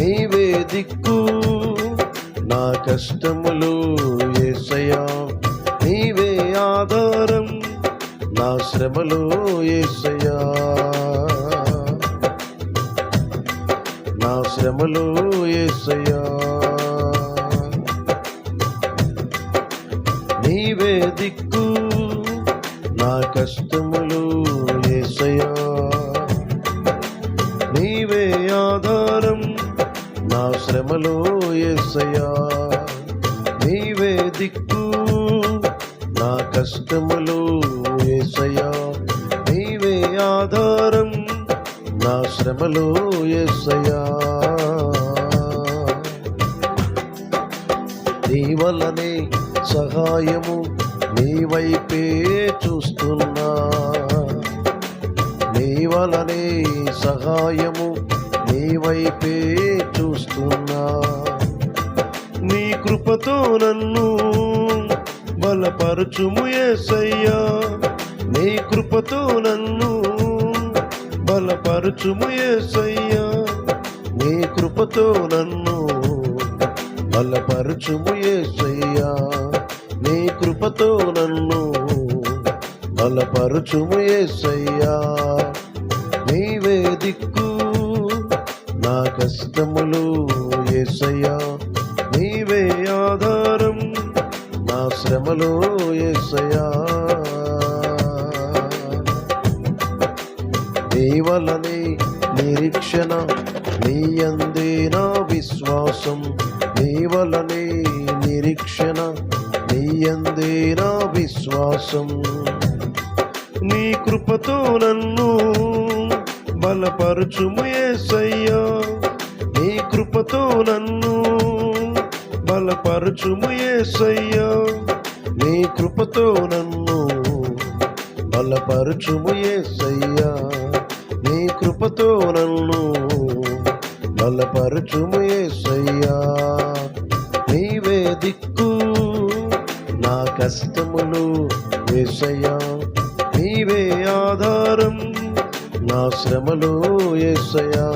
నీవే దిక్కు నా కష్టములు ఏసయా నీవే ఆధారం నా శ్రమలు ఏసయా నా శ్రమలు ఏసయా నీవే దిక్కు నా కష్టములు ఏసయా నీవే ఆధారం నా శ్రమలో ఏసయ్యా నీవే దిక్కు. నా కష్టములు ఏసయ్యా నీవే ఆధారం. నా శ్రమలో ఏసయ్యా. నీ వల్లనే సహాయము నీ వైపే చూస్తున్నా. నీ వలనే సహాయము నీ వైపే కృపతో నన్ను బలపరచుము ఏసయ్యా. నీ కృపతో నన్ను బలపరచుము ఏసయ్యా. నీ కృపతో నన్ను బలపరచుము ఏసయ్యా. నీ కృపతో నన్ను బలపరచుము ఏసయ్యా. నీవే దిక్కు నా కష్టములు ఏసయ్యా. శ్రమలో ఏసయా నీ వలనే నిరీక్షణ నీ అందే నా విశ్వాసం. నీ వలనే నిరీక్షణ నీ అందే నా విశ్వాసం. నీ కృపతో నన్ను బలపరచుము ఏసయ్యా. నీ కృపతో నన్ను బలపరచుము ఏసయ్యా నీ కృపతో నన్ను బలపరచుము ఏసయ్యా నీ కృపతో నన్ను బలపరచుము ఏసయ్యా నీవే దిక్కు నా కష్టములు ఏసయ్యా నీవే ఆధారం నా శ్రమలు ఏసయ్యా